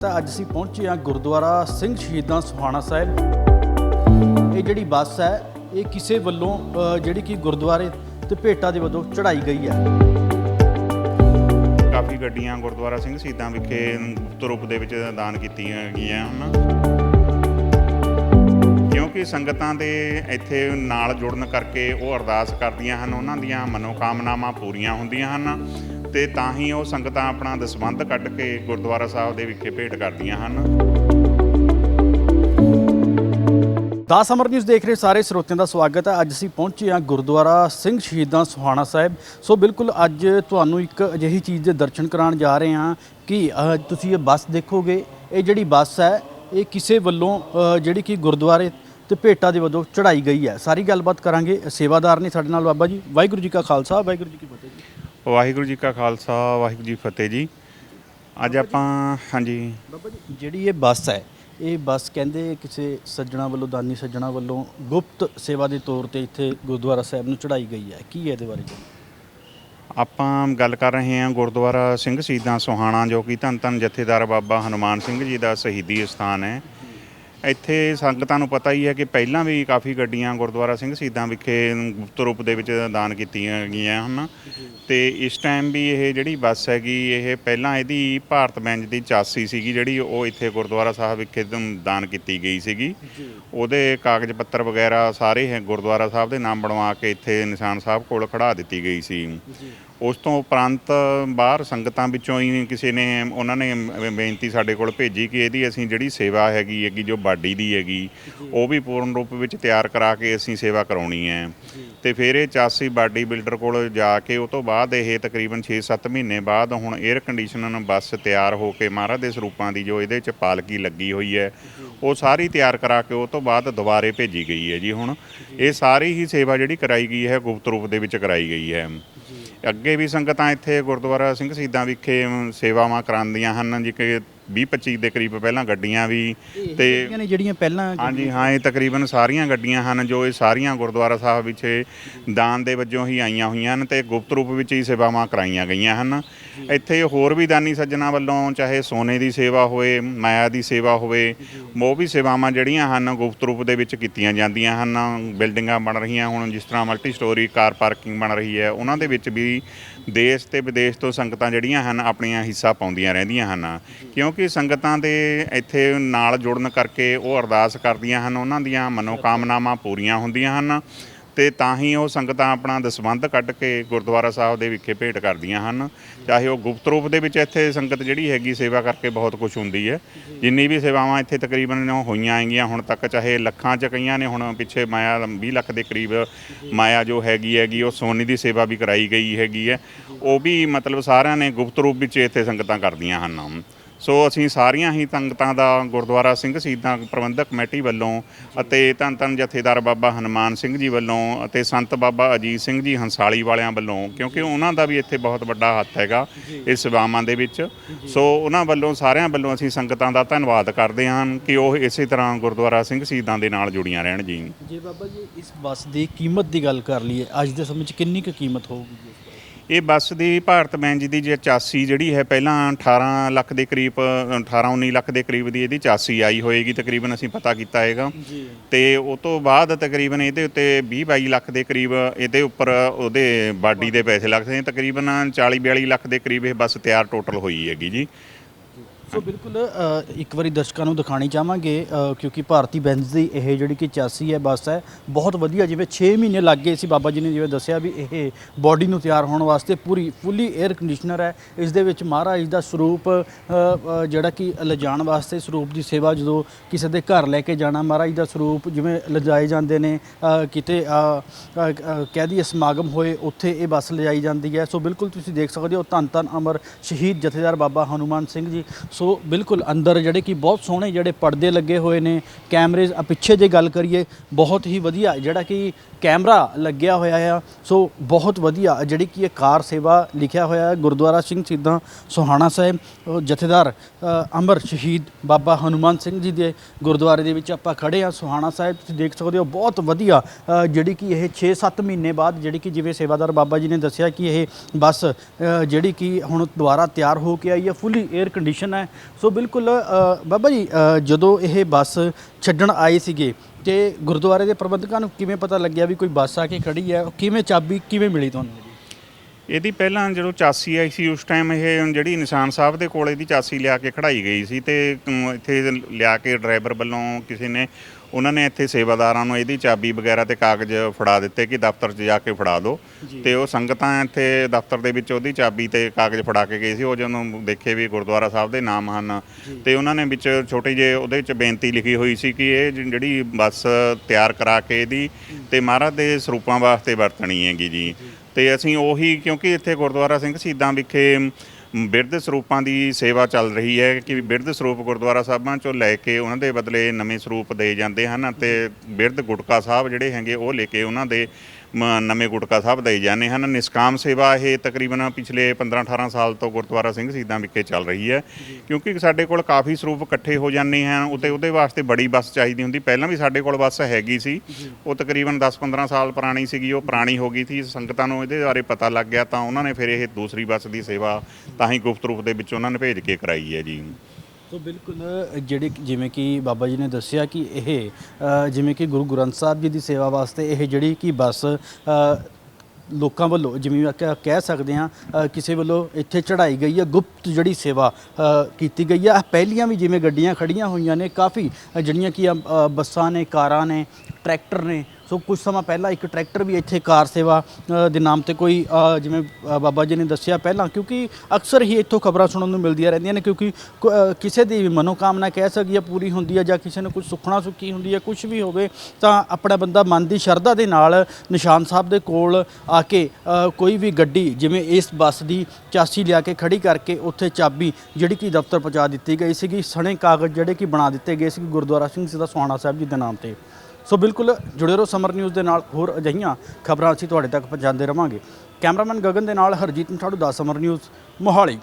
ਤਾਂ ਅੱਜ ਅਸੀਂ ਪਹੁੰਚੇ ਹਾਂ ਗੁਰਦੁਆਰਾ ਸਿੰਘ ਸ਼ਹੀਦਾਂ ਸੁਹਾਣਾ ਸਾਹਿਬ। ਇਹ ਜਿਹੜੀ ਬੱਸ ਹੈ, ਇਹ ਕਿਸੇ ਵੱਲੋਂ ਜਿਹੜੀ ਕਿ ਗੁਰਦੁਆਰੇ ਤੇ ਭੇਟਾ ਦੇ ਵੱਲੋਂ ਚੜਾਈ ਗਈ ਹੈ। ਕਾਫੀ ਗੱਡੀਆਂ ਗੁਰਦੁਆਰਾ ਸਿੰਘ ਸ਼ਹੀਦਾਂ ਵਿਖੇ ਗੁਪਤ ਰੂਪ ਦੇ ਵਿੱਚ ਦਾਨ ਕੀਤੀਆਂ ਗਈਆਂ ਹਨ। ਕਿਉਂਕਿ ਸੰਗਤਾਂ ਦੇ ਇੱਥੇ ਨਾਲ ਜੁੜਨ ਕਰਕੇ ਉਹ ਅਰਦਾਸ ਕਰਦੀਆਂ ਹਨ, ਉਹਨਾਂ ਦੀਆਂ ਮਨੋਕਾਮਨਾਵਾਂ ਪੂਰੀਆਂ ਹੁੰਦੀਆਂ ਹਨ। ਤੇ ਤਾਂ ਹੀ ਉਹ ਸੰਗਤਾਂ ਆਪਣਾ ਦਸਵੰਧ ਕੱਢ ਕੇ ਗੁਰਦੁਆਰਾ ਸਾਹਿਬ ਦੇ ਵਿਖੇ ਭੇਟ ਕਰਦੀਆਂ ਹਨ। ਦਾਸ ਅਮਰ ਨਿਊਜ਼ ਦੇਖ ਰਹੇ ਸਾਰੇ ਸਰੋਤਿਆਂ ਦਾ ਸਵਾਗਤ ਹੈ। ਅੱਜ ਅਸੀਂ ਪਹੁੰਚੇ ਹਾਂ ਗੁਰਦੁਆਰਾ ਸਿੰਘ ਸ਼ਹੀਦਾਂ ਸੁਹਾਣਾ ਸਾਹਿਬ। ਸੋ ਬਿਲਕੁਲ ਅੱਜ ਤੁਹਾਨੂੰ ਇੱਕ ਅਜਿਹੀ ਚੀਜ਼ ਦੇ ਦਰਸ਼ਨ ਕਰਾਉਣ ਜਾ ਰਹੇ ਹਾਂ ਕਿ ਤੁਸੀਂ ਇਹ ਬੱਸ ਦੇਖੋਗੇ। ਇਹ ਜਿਹੜੀ ਬੱਸ ਹੈ, ਇਹ ਕਿਸੇ ਵੱਲੋਂ ਜਿਹੜੀ ਕਿ ਗੁਰਦੁਆਰੇ ਤੇ ਭੇਟਾ ਦੇ ਵੱਲੋਂ ਚੜਾਈ ਗਈ ਹੈ। ਸਾਰੀ ਗੱਲਬਾਤ ਕਰਾਂਗੇ। ਸੇਵਾਦਾਰ ਨੇ ਸਾਡੇ ਨਾਲ ਬਾਬਾ ਜੀ। ਵਾਹਿਗੁਰੂ ਜੀ ਕਾ ਖਾਲਸਾ, ਵਾਹਿਗੁਰੂ ਜੀ ਕੀ ਫਤਿਹ ਜੀ। ਵਾਹਿਗੁਰੂ ਜੀ ਕਾ ਖਾਲਸਾ ਵਾਹਿਗੁਰੂ ਜੀ ਫਤਿਹ ਜੀ। ਅੱਜ ਆਪਾਂ ਹਾਂਜੀ। ਬਾਬਾ ਜੀ ਜਿਹੜੀ ਇਹ ਬੱਸ ਹੈ ਇਹ ਬੱਸ ਕਹਿੰਦੇ ਕਿਸੇ ਸੱਜਣਾ ਵੱਲੋਂ ਦਾਨੀ ਸੱਜਣਾ ਵੱਲੋਂ ਗੁਪਤ ਸੇਵਾ ਦੇ ਤੌਰ ਤੇ ਇੱਥੇ ਗੁਰਦੁਆਰਾ ਸਾਹਿਬ ਨੂੰ ਚੜਾਈ ਗਈ ਹੈ। ਕੀ ਹੈ ਇਹਦੇ ਬਾਰੇ? ਆਪਾਂ ਗੱਲ ਕਰ ਰਹੇ ਹਾਂ ਗੁਰਦੁਆਰਾ ਸਿੰਘ ਸ਼ਹੀਦਾਂ ਸੁਹਾਣਾ ਜੋ ਕਿ ਧੰਨ ਧੰਨ ਜਥੇਦਾਰ ਬਾਬਾ ਹਨੂਮਾਨ ਸਿੰਘ ਜੀ ਦਾ ਸ਼ਹੀਦੀ ਸਥਾਨ ਹੈ। ਇੱਥੇ ਸੰਗਤਾਂ ਨੂੰ ਪਤਾ ਹੀ ਹੈ ਕਿ ਪਹਿਲਾਂ ਵੀ ਕਾਫੀ ਗੱਡੀਆਂ ਗੁਰਦੁਆਰਾ ਸਿੰਘ ਸ਼ਹੀਦਾਂ ਵਿਖੇ ਗੁਪਤ ਰੂਪ ਦੇ ਵਿੱਚ ਦਾਨ ਕੀਤੀਆਂ ਗਈਆਂ ਹਨ। ਤੇ ਇਸ ਟਾਈਮ ਵੀ ਇਹ ਜਿਹੜੀ ਬੱਸ ਹੈਗੀ ਇਹ ਪਹਿਲਾਂ ਇਹਦੀ ਭਾਰਤ ਬੈਂਜ ਦੀ ਚਾਸੀ ਸੀਗੀ ਜਿਹੜੀ ਉਹ ਇੱਥੇ ਗੁਰਦੁਆਰਾ ਸਾਹਿਬ ਵਿਖੇ ਦਾਨ ਕੀਤੀ ਗਈ ਸੀਗੀ। ਉਹਦੇ ਕਾਗਜ਼ ਪੱਤਰ ਵਗੈਰਾ ਸਾਰੇ ਹੈ ਗੁਰਦੁਆਰਾ ਸਾਹਿਬ ਦੇ ਨਾਮ ਬਣਵਾ ਕੇ ਇੱਥੇ ਨਿਸ਼ਾਨ ਸਾਹਿਬ ਕੋਲ ਖੜਾ ਦਿੱਤੀ ਗਈ ਸੀ। ਉਸ ਤੋਂ ਉਪਰੰਤ ਬਾਹਰ ਸੰਗਤਾਂ ਵਿੱਚੋਂ ਹੀ ਕਿਸੇ ਨੇ ਉਹਨਾਂ ਨੇ ਬੇਨਤੀ ਸਾਡੇ ਕੋਲ ਭੇਜੀ ਕਿ ਇਹਦੀ ਅਸੀਂ ਜਿਹੜੀ ਸੇਵਾ ਹੈਗੀ ਹੈਗੀ ਜੋ ਬਾਡੀ ਦੀ ਹੈਗੀ ਉਹ ਵੀ ਪੂਰਨ ਰੂਪ ਵਿੱਚ ਤਿਆਰ ਕਰਾ ਕੇ ਅਸੀਂ ਸੇਵਾ ਕਰਾਉਣੀ ਹੈ। ਤੇ ਫਿਰ ਇਹ 84 ਬਾਡੀ ਬਿਲਡਰ ਕੋਲ ਜਾ ਕੇ ਉਹ ਤੋਂ ਬਾਅਦ ਇਹ ਤਕਰੀਬਨ 6-7 ਮਹੀਨੇ ਬਾਅਦ ਹੁਣ 에ਅਰ ਕੰਡੀਸ਼ਨਰ ਬੱਸ ਤਿਆਰ ਹੋ ਕੇ ਮਹਾਰਾਜ ਦੇ ਸਰੂਪਾਂ ਦੀ ਜੋ ਇਹਦੇ ਚ ਪਾਲਕੀ ਲੱਗੀ ਹੋਈ ਹੈ ਉਹ ਸਾਰੀ ਤਿਆਰ ਕਰਾ ਕੇ ਉਹ ਤੋਂ ਬਾਅਦ ਦੁਬਾਰੇ ਭੇਜੀ ਗਈ ਹੈ ਜੀ ਹੁਣ। ਇਹ ਸਾਰੀ ਹੀ ਸੇਵਾ ਜਿਹੜੀ ਕਰਾਈ ਗਈ ਹੈ ਗੁਪਤ ਰੂਪ ਦੇ ਵਿੱਚ ਕਰਾਈ ਗਈ ਹੈ। ਅੱਗੇ ਵੀ ਸੰਗਤਾਂ ਇੱਥੇ ਗੁਰਦੁਆਰਾ ਸਿੰਘ ਸ਼ਹੀਦਾਂ ਵਿਖੇ ਸੇਵਾਵਾਂ ਕਰਾਉਂਦੀਆਂ ਹਨ ਜੀ ਕਿ 20 25 ਦੇ ਕਰੀਬ ਪਹਿਲਾਂ ਗੱਡੀਆਂ ਵੀ ਤੇ ਤੇ ਨੇ ਜਿਹੜੀਆਂ ਪਹਿਲਾਂ ਹਾਂਜੀ ਹਾਂ ਇਹ ਤਕਰੀਬਨ ਸਾਰੀਆਂ ਗੱਡੀਆਂ ਹਨ ਜੋ ਇਹ ਸਾਰੀਆਂ ਗੁਰਦੁਆਰਾ ਸਾਹਿਬ ਵਿੱਚ ਦਾਨ ਦੇ ਵਜੋਂ ਹੀ ਆਈਆਂ ਹੋਈਆਂ ਹਨ ਤੇ ਗੁਪਤ ਰੂਪ ਵਿੱਚ ਹੀ ਸੇਵਾਵਾਂ ਕਰਾਈਆਂ ਗਈਆਂ ਹਨ। ਇੱਥੇ ਹੋਰ ਵੀ ਦਾਨੀ ਸੱਜਣਾ ਵੱਲੋਂ ਚਾਹੇ ਸੋਨੇ ਦੀ ਸੇਵਾ ਹੋਵੇ ਮਾਇਆ ਦੀ ਸੇਵਾ ਹੋਵੇ ਉਹ ਵੀ ਸੇਵਾਵਾਂ ਜਿਹੜੀਆਂ ਹਨ ਗੁਪਤ ਰੂਪ ਦੇ ਵਿੱਚ ਕੀਤੀਆਂ ਜਾਂਦੀਆਂ ਹਨ। ਬਿਲਡਿੰਗਾਂ ਬਣ ਰਹੀਆਂ ਹੁਣ ਜਿਸ ਤਰ੍ਹਾਂ ਮਲਟੀ ਸਟੋਰੀ ਕਾਰ ਪਾਰਕਿੰਗ ਬਣ ਰਹੀ ਹੈ ਉਹਨਾਂ ਦੇ ਵਿੱਚ ਵੀ ਦੇਸ਼ ਤੇ ਵਿਦੇਸ਼ ਤੋਂ ਸੰਗਤਾਂ ਜਿਹੜੀਆਂ ਹਨ ਆਪਣੀਆਂ ਹਿੱਸਾ ਪਾਉਂਦੀਆਂ ਰਹਿੰਦੀਆਂ ਹਨ। ਕਿਉਂਕਿ ਸੰਗਤਾਂ ਦੇ ਇੱਥੇ ਨਾਲ ਜੁੜਨ ਕਰਕੇ ਉਹ ਅਰਦਾਸ ਕਰਦੀਆਂ ਹਨ, ਉਹਨਾਂ ਦੀਆਂ ਮਨੋਕਾਮਨਾਵਾਂ ਪੂਰੀਆਂ ਹੁੰਦੀਆਂ ਹਨ। ਤੇ ਤਾਂ ਹੀ ਉਹ ਸੰਗਤਾਂ ਆਪਣਾ ਦਸਵੰਧ ਕੱਢ ਕੇ ਗੁਰਦੁਆਰਾ ਸਾਹਿਬ ਦੇ ਵਿਖੇ ਭੇਟ ਕਰਦੀਆਂ ਹਨ। ਚਾਹੇ ਉਹ ਗੁਪਤ ਰੂਪ ਦੇ ਵਿੱਚ ਇੱਥੇ ਸੰਗਤ ਜਿਹੜੀ ਹੈਗੀ ਸੇਵਾ ਕਰਕੇ ਬਹੁਤ ਕੁਝ ਹੁੰਦੀ ਹੈ। ਜਿੰਨੀ ਵੀ ਸੇਵਾਵਾਂ ਇੱਥੇ ਤਕਰੀਬਨ ਹੋਈਆਂ ਹੈਗੀਆਂ, ਹੁਣ ਤੱਕ ਚਾਹੇ ਲੱਖਾਂ ਚ ਕਈਆਂ ਨੇ, ਹੁਣ ਪਿੱਛੇ ਮਾਇਆ 20 ਲੱਖ ਦੇ ਕਰੀਬ ਮਾਇਆ ਜੋ ਹੈਗੀ ਹੈਗੀ, ਉਹ ਸੋਨੇ ਦੀ ਸੇਵਾ ਵੀ ਕਰਾਈ ਗਈ ਹੈਗੀ ਹੈ। ਉਹ ਵੀ ਮਤਲਬ ਸਾਰਿਆਂ ਨੇ ਗੁਪਤ ਰੂਪ ਵਿੱਚ ਇੱਥੇ ਸੰਗਤਾਂ ਕਰਦੀਆਂ ਹਨ। ਸੋ ਅਸੀਂ ਸਾਰੀਆਂ ਹੀ ਸੰਗਤਾਂ ਦਾ ਗੁਰਦੁਆਰਾ ਸਿੰਘ ਸ਼ਹੀਦਾਂ ਪ੍ਰਬੰਧਕ ਕਮੇਟੀ ਵੱਲੋਂ ਅਤੇ ਧੰਨ ਧੰਨ ਜਥੇਦਾਰ ਬਾਬਾ ਹਨੂਮਾਨ ਸਿੰਘ ਜੀ ਵੱਲੋਂ ਅਤੇ ਸੰਤ ਬਾਬਾ ਅਜੀਤ ਸਿੰਘ ਜੀ ਹੰਸਾਲੀ ਵਾਲਿਆਂ ਵੱਲੋਂ, ਕਿਉਂਕਿ ਉਹਨਾਂ ਦਾ ਵੀ ਇੱਥੇ ਬਹੁਤ ਵੱਡਾ ਹੱਥ ਹੈਗਾ ਇਸ ਸੇਵਾਵਾਂ ਦੇ ਵਿੱਚ। ਸੋ ਉਹਨਾਂ ਵੱਲੋਂ, ਸਾਰਿਆਂ ਵੱਲੋਂ ਅਸੀਂ ਸੰਗਤਾਂ ਦਾ ਧੰਨਵਾਦ ਕਰਦੇ ਹਾਂ ਕਿ ਉਹ ਇਸੇ ਤਰ੍ਹਾਂ ਗੁਰਦੁਆਰਾ ਸਿੰਘ ਸ਼ਹੀਦਾਂ ਦੇ ਨਾਲ ਜੁੜੀਆਂ ਰਹਿਣ ਜੀ। ਜੇ ਬਾਬਾ ਜੀ, ਇਸ ਬੱਸ ਦੀ ਕੀਮਤ ਦੀ ਗੱਲ ਕਰ ਲਈਏ, ਅੱਜ ਦੇ ਸਮੇਂ 'ਚ ਕਿੰਨੀ ਕੁ ਕੀਮਤ ਹੋਊਗੀ? ਇਹ ਬੱਸ ਦੀ ਭਾਰਤ ਬੈਂਜ ਦੀ ਜੇ 84 ਜਿਹੜੀ ਹੈ ਪਹਿਲਾਂ 18 ਲੱਖ ਦੇ ਕਰੀਬ 18 19 ਲੱਖ ਦੇ ਕਰੀਬ ਦੀ ਇਹਦੀ 84 ਆਈ ਹੋਏਗੀ ਤਕਰੀਬਨ ਅਸੀਂ ਪਤਾ ਕੀਤਾ ਹੈਗਾ। ਤੇ ਉਹ ਤੋਂ ਬਾਅਦ ਤਕਰੀਬਨ ਇਹਦੇ ਉੱਤੇ 20 22 ਲੱਖ ਦੇ ਕਰੀਬ ਇਹਦੇ ਉੱਪਰ ਉਹਦੇ ਬਾਡੀ ਦੇ ਪੈਸੇ ਲੱਗਦੇ ਨੇ ਤਕਰੀਬਨ 40 42 ਲੱਖ ਦੇ ਕਰੀਬ ਇਹ ਬੱਸ ਤਿਆਰ ਟੋਟਲ ਹੋਈ ਹੈਗੀ ਜੀ। ਸੋ ਬਿਲਕੁਲ ਅ, ਇੱਕ ਵਾਰੀ ਦਰਸ਼ਕਾਂ ਨੂੰ ਦਿਖਾਣੀ ਚਾਹਾਂਗੇ ਅ, ਕਿਉਂਕਿ ਭਾਰਤੀ ਬੈਂਸ ਦੀ ਇਹ ਜਿਹੜੀ ਕਿ 84 ਹੈ ਬੱਸ ਹੈ ਬਹੁਤ ਵਧੀਆ ਜਿਵੇਂ 6 ਮਹੀਨੇ ਲੱਗ ਗਏ ਸੀ ਬਾਬਾ ਜੀ ਨੇ ਜਿਵੇਂ ਦੱਸਿਆ ਵੀ ਇਹ ਬਾਡੀ ਨੂੰ ਤਿਆਰ ਹੋਣ ਵਾਸਤੇ ਪੂਰੀ ਫੁੱਲੀ 에ਅਰ ਕੰਡੀਸ਼ਨਰ ਹੈ। ਇਸ ਦੇ ਵਿੱਚ ਮਹਾਰਾਜ ਦਾ ਸਰੂਪ ਅ, ਅ, ਜਿਹੜਾ ਕਿ ਲਿਜਾਣ ਵਾਸਤੇ ਸਰੂਪ ਦੀ ਸੇਵਾ ਜਦੋਂ ਕਿਸੇ ਦੇ ਘਰ ਲੈ ਕੇ ਜਾਣਾ ਮਹਾਰਾਜ ਦਾ ਸਰੂਪ ਜਿਵੇਂ ਲਿਜਾਏ ਜਾਂਦੇ ਨੇ ਅ, ਕਿਤੇ ਅ, ਅ, ਅ, ਕਹਿ ਦਈਏ ਸਮਾਗਮ ਹੋਏ ਉੱਥੇ ਇਹ ਬੱਸ ਲਿਜਾਈ ਜਾਂਦੀ ਹੈ। ਸੋ ਬਿਲਕੁਲ ਤੁਸੀਂ ਦੇਖ ਸਕਦੇ ਹੋ ਧੰਨ ਧੰਨ ਅਮਰ ਸ਼ਹੀਦ ਜਥੇਦਾਰ ਬਾਬਾ ਹਨੂਮਾਨ ਸਿੰਘ ਜੀ। ਸੋ ਬਿਲਕੁਲ ਅੰਦਰ ਜਿਹੜੇ ਕਿ ਬਹੁਤ ਸੋਹਣੇ ਜਿਹੜੇ ਪਰਦੇ ਲੱਗੇ ਹੋਏ ਨੇ, ਕੈਮਰੇਜ਼ ਆ ਪਿੱਛੇ ਜੇ ਗੱਲ ਕਰੀਏ, ਬਹੁਤ ਹੀ ਵਧੀਆ ਜਿਹੜਾ ਕਿ ਕੈਮਰਾ ਲੱਗਿਆ ਹੋਇਆ ਆ। ਸੋ ਬਹੁਤ ਵਧੀਆ ਜਿਹੜੀ ਕਿ ਇਹ ਕਾਰ ਸੇਵਾ ਲਿਖਿਆ ਹੋਇਆ ਹੈ, ਗੁਰਦੁਆਰਾ ਸਿੰਘ ਸਿੱਧਾਂ ਸੋਹਾਣਾ ਸਾਹਿਬ ਜਥੇਦਾਰ ਅਮਰ ਸ਼ਹੀਦ ਬਾਬਾ ਹਨੂਮਾਨ ਸਿੰਘ ਜੀ ਦੇ ਗੁਰਦੁਆਰੇ ਦੇ ਵਿੱਚ ਆਪਾਂ ਖੜੇ ਆ ਸੋਹਾਣਾ ਸਾਹਿਬ, ਤੁਸੀਂ ਦੇਖ ਸਕਦੇ ਹੋ, ਬਹੁਤ ਵਧੀਆ ਜਿਹੜੀ ਕਿ ਇਹ 6-7 ਮਹੀਨੇ ਬਾਅਦ ਜਿਹੜੀ ਕਿ ਜਿਵੇਂ ਸੇਵਾਦਾਰ ਬਾਬਾ ਜੀ ਨੇ ਦੱਸਿਆ ਕਿ ਇਹ ਬੱਸ ਜਿਹੜੀ ਕਿ ਹੁਣ ਦੁਬਾਰਾ ਤਿਆਰ ਹੋ ਕੇ ਆਈ ਹੈ, ਫੁੱਲੀ 에ਅਰ ਕੰਡੀਸ਼ਨ ਹੈ। ਸੋ ਬਿਲਕੁਲ ਅ, ਬਾਬਾ ਜੀ ਅ, ਜਦੋਂ ਇਹ ਬੱਸ ਛੱਡਣ ਆਏ ਸੀਗੇ ਤੇ ਗੁਰਦੁਆਰੇ ਦੇ ਪ੍ਰਬੰਧਕਾਂ ਨੂੰ ਕਿਵੇਂ ਪਤਾ ਲੱਗਿਆ ਵੀ ਕੋਈ ਬੱਸ ਆ ਕੇ ਖੜੀ ਹੈ? ਕਿਵੇਂ ਚਾਬੀ ਕਿਵੇਂ ਮਿਲੀ ਤੁਹਾਨੂੰ? ਇਹਦੀ ਪਹਿਲਾਂ ਜਦੋਂ ਚਾਸੀ ਆਈ ਸੀ ਉਸ ਟਾਈਮ ਇਹ ਜਿਹੜੀ ਨਿਸ਼ਾਨ ਸਾਹਿਬ ਦੇ ਕੋਲ ਇਹਦੀ ਚਾਸੀ ਲਿਆ ਕੇ ਖੜਾਈ ਗਈ ਸੀ ਤੇ ਅਮ, ਇੱਥੇ ਲਿਆ ਕੇ ਡਰਾਈਵਰ ਵੱਲੋਂ ਕਿਸੇ ਨੇ ਉਹਨਾਂ ਨੇ ਇੱਥੇ ਸੇਵਾਦਾਰਾਂ ਨੂੰ ਇਹਦੀ ਚਾਬੀ ਵਗੈਰਾ ਤੇ ਕਾਗਜ਼ ਫੜਾ ਦਿੱਤੇ ਕਿ ਦਫ਼ਤਰ 'ਚ ਜਾ ਕੇ ਫੜਾ ਦਿਓ। ਤੇ ਉਹ ਸੰਗਤਾਂ ਇੱਥੇ ਦਫ਼ਤਰ ਦੇ ਵਿੱਚ ਉਹਦੀ ਚਾਬੀ ਤੇ ਕਾਗਜ਼ ਫੜਾ ਕੇ ਗਏ ਸੀ। ਉਹ ਜਦੋਂ ਦੇਖੇ ਵੀ ਗੁਰਦੁਆਰਾ ਸਾਹਿਬ ਦੇ ਨਾਮ ਹਨ ਤੇ ਉਹਨਾਂ ਨੇ ਵਿੱਚ ਛੋਟੀ ਜਿਹੀ ਉਹਦੇ ਵਿੱਚ ਬੇਨਤੀ ਲਿਖੀ ਹੋਈ ਸੀ ਕਿ ਇਹ ਜਿਹੜੀ ਬੱਸ ਤਿਆਰ ਕਰਾ ਕੇ ਇਹਦੀ ਤੇ ਮਹਾਰਾਜ ਦੇ ਸਰੂਪਾਂ ਵਾਸਤੇ ਵਰਤਣੀ ਹੈਗੀ ਜੀ। ਤੇ ਅਸੀਂ ਉਹੀ ਕਿਉਂਕਿ ਇੱਥੇ ਗੁਰਦੁਆਰਾ ਸਿੰਘ ਸ਼ਹੀਦਾਂ ਵਿਖੇ ਬਿਰਧ ਸਰੂਪਾਂ ਦੀ ਸੇਵਾ ਚੱਲ ਰਹੀ ਹੈ ਕਿ ਬਿਰਧ ਸਰੂਪ ਗੁਰਦੁਆਰਾ ਸਾਹਿਬਾਂ ਚੋਂ ਲੈ ਕੇ ਉਹਨਾਂ ਦੇ ਬਦਲੇ ਨਵੇਂ ਸਰੂਪ ਦੇ ਜਾਂਦੇ ਹਨ ਅਤੇ ਬਿਰਧ ਗੁਟਕਾ ਸਾਹਿਬ ਜਿਹੜੇ ਹੈਗੇ ਉਹ ਲੈ ਕੇ ਉਹਨਾਂ ਦੇ ਮ, ਨਵੇਂ ਗੁਟਕਾ ਸਾਹਿਬ ਦੇ ਜਾਂਦੇ ਹਨ। ਨਿਸਕਾਮ ਸੇਵਾ ਇਹ ਤਕਰੀਬਨ ਪਿਛਲੇ 15 18 ਸਾਲ ਤੋਂ ਗੁਰਦੁਆਰਾ ਸਿੰਘ ਸ਼ਹੀਦਾਂ ਵਿਖੇ ਚੱਲ ਰਹੀ ਹੈ। ਕਿਉਂਕਿ ਸਾਡੇ ਕੋਲ ਕਾਫੀ ਸਰੂਪ ਇਕੱਠੇ ਹੋ ਜਾਂਦੇ ਹਨ। ਉਤੇ ਉਹਦੇ ਵਾਸਤੇ ਬੜੀ ਬੱਸ ਚਾਹੀਦੀ ਹੁੰਦੀ। ਪਹਿਲਾਂ ਵੀ ਸਾਡੇ ਕੋਲ ਬੱਸ ਹੈਗੀ ਸੀ। ਉਹ ਤਕਰੀਬਨ 10-15 ਸਾਲ ਪੁਰਾਣੀ ਸੀਗੀ। ਉਹ ਪੁਰਾਣੀ ਹੋ ਗਈ ਸੀ। ਸੰਗਤਾਂ ਨੂੰ ਇਹਦੇ ਬਾਰੇ ਪਤਾ ਲੱਗ ਗਿਆ ਤਾਂ ਉਹਨਾਂ ਨੇ ਫਿਰ ਇਹ ਦੂਸਰੀ ਬੱਸ ਦੀ ਸੇਵਾ ਤਾਂ ਹੀ ਗੁਪਤ ਰੂਪ ਦੇ ਵਿੱਚ ਉਹਨਾਂ ਨੇ ਭੇਜ ਕੇ ਕਰਾਈ ਹੈ ਜੀ। ਸੋ ਬਿਲਕੁਲ, ਜਿਹੜੇ ਜਿਵੇਂ ਕਿ ਬਾਬਾ ਜੀ ਨੇ ਦੱਸਿਆ ਕਿ ਇਹ ਜਿਵੇਂ ਕਿ ਗੁਰੂ ਗ੍ਰੰਥ ਸਾਹਿਬ ਜੀ ਦੀ ਸੇਵਾ ਵਾਸਤੇ ਇਹ ਜਿਹੜੀ ਕਿ ਬੱਸ ਲੋਕਾਂ ਵੱਲੋਂ ਜਿਵੇਂ ਆਪਾਂ ਕਹਿ ਸਕਦੇ ਹਾਂ ਕਿਸੇ ਵੱਲੋਂ ਇੱਥੇ ਚੜਾਈ ਗਈ ਹੈ, ਗੁਪਤ ਜਿਹੜੀ ਸੇਵਾ ਕੀਤੀ ਗਈ ਹੈ। ਪਹਿਲੀਆਂ ਵੀ ਜਿਵੇਂ ਗੱਡੀਆਂ ਖੜੀਆਂ ਹੋਈਆਂ ਨੇ, ਕਾਫੀ ਜਿਹੜੀਆਂ ਕਿ ਬੱਸਾਂ ਨੇ, ਕਾਰਾਂ ਨੇ ਟਰੈਕਟਰ ਨੇ। ਸੋ ਕੁਝ ਸਮਾਂ ਪਹਿਲਾਂ ਇੱਕ ਟਰੈਕਟਰ ਵੀ ਇੱਥੇ ਕਾਰ ਸੇਵਾ ਦੇ ਨਾਮ ਤੇ ਕੋਈ ਜਿਵੇਂ ਬਾਬਾ ਜੀ ਨੇ ਦੱਸਿਆ ਪਹਿਲਾਂ, ਕਿਉਂਕਿ ਅਕਸਰ ਹੀ ਇੱਥੋਂ ਖਬਰਾਂ ਸੁਣਨ ਨੂੰ ਮਿਲਦੀਆਂ ਰਹਿੰਦੀਆਂ ਨੇ, ਕਿਉਂਕਿ ਕ- ਕਿਸੇ ਦੀ ਵੀ ਮਨੋਕਾਮਨਾ ਕਹਿ ਸਕੀਏ ਪੂਰੀ ਹੁੰਦੀ ਹੈ ਜਾਂ ਕਿਸੇ ਨੂੰ ਕੁਝ ਸੁੱਖਣਾ ਸੁੱਖੀ ਹੁੰਦੀ ਹੈ, ਕੁਝ ਵੀ ਹੋਵੇ, ਤਾਂ ਆਪਣਾ ਬੰਦਾ ਮਨ ਦੀ ਸ਼ਰਧਾ ਦੇ ਨਾਲ ਨਿਸ਼ਾਨ ਸਾਹਿਬ ਦੇ ਕੋਲ ਆ ਕੇ ਕੋਈ ਵੀ ਗੱਡੀ, ਜਿਵੇਂ ਇਸ ਬੱਸ ਦੀ ਚਾਸੀ ਲਿਆ ਕੇ ਖੜੀ ਕਰਕੇ ਉੱਥੇ ਚਾਬੀ, ਜਿਹੜੀ ਕਿ ਦਫ਼ਤਰ ਪਹੁੰਚਾ ਦਿੱਤੀ ਗਈ ਸੀਗੀ, ਸਣੇ ਕਾਗਜ਼ ਜਿਹੜੇ ਕਿ ਬਣਾ ਦਿੱਤੇ ਗਏ ਸੀ ਗੁਰਦੁਆਰਾ ਸਿੰਘ ਸਦਾ ਸੁਹਾਣਾ ਸਾਹਿਬ ਜੀ ਦੇ ਨਾਮ ਤੇ। ਸੋ ਬਿਲਕੁਲ ਜੁੜੇ ਰਹੋ ਸਮਰ ਨਿਊਜ਼ ਦੇ ਨਾਲ। ਹੋਰ ਅਜਿਹੀਆਂ ਖਬਰਾਂ ਅਸੀਂ ਤੁਹਾਡੇ ਤੱਕ ਪਹੁੰਚਾਉਂਦੇ ਰਵਾਂਗੇ। ਕੈਮਰਾਮੈਨ ਗਗਨ ਦੇ ਨਾਲ ਹਰਜੀਤ ਮਠਾੜੂ ਦਾ ਸਮਰ ਨਿਊਜ਼, ਮੋਹਾਲੀ।